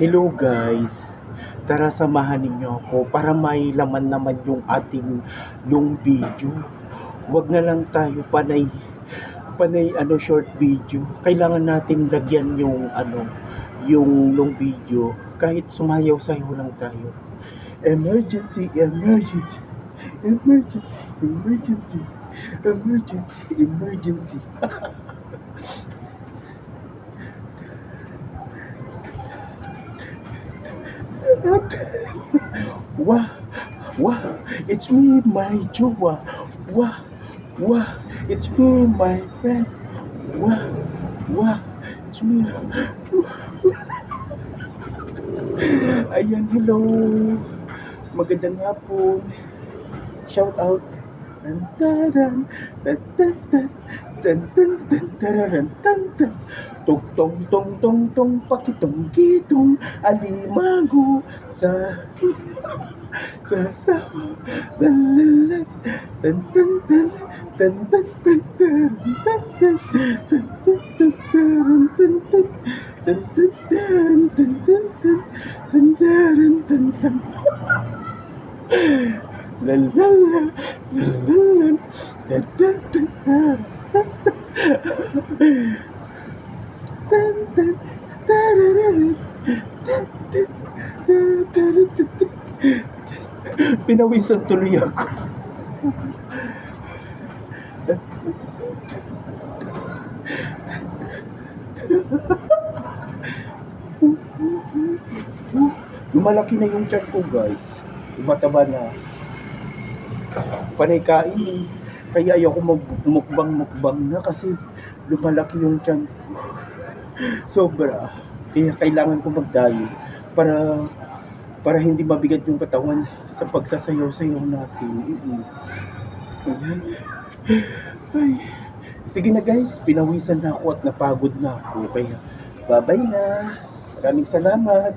Hello guys, tara samahan ninyo ako para may laman naman yung ating long video. Huwag na lang tayo panay panay ano short video. Kailangan natin lagyan yung ano yung long video kahit sumayaw-sayaw lang tayo. Emergency, emergency, emergency, emergency, emergency, emergency. Wah, wah, it's me, my jowa. Wah, wah, it's me, my friend. Wah, wah, it's me. Ayan, hello. Magandang hapon. Shout out. Tan taran, tan tan tan, tan tan tan tararan, tan tan. Tong tong tong tong tong pakitong kitong alimango sa sa sa la la la tan tan tan tan tan tan taran, Pinawisan tuloy ako. Lumalaki na yung chan ko guys. Tumataba na. Panay kain eh. Kaya ayoko magmukbang-mukbang na kasi lumalaki yung tiyan ko. Sobra. Kaya kailangan ko mag-diet para para hindi mabigat yung katawan sa pagsasayaw-sayaw natin. Ayan. Ay. Sige na guys, pinawisan na ako at napagod na ako. Kaya bye-bye na. Maraming salamat.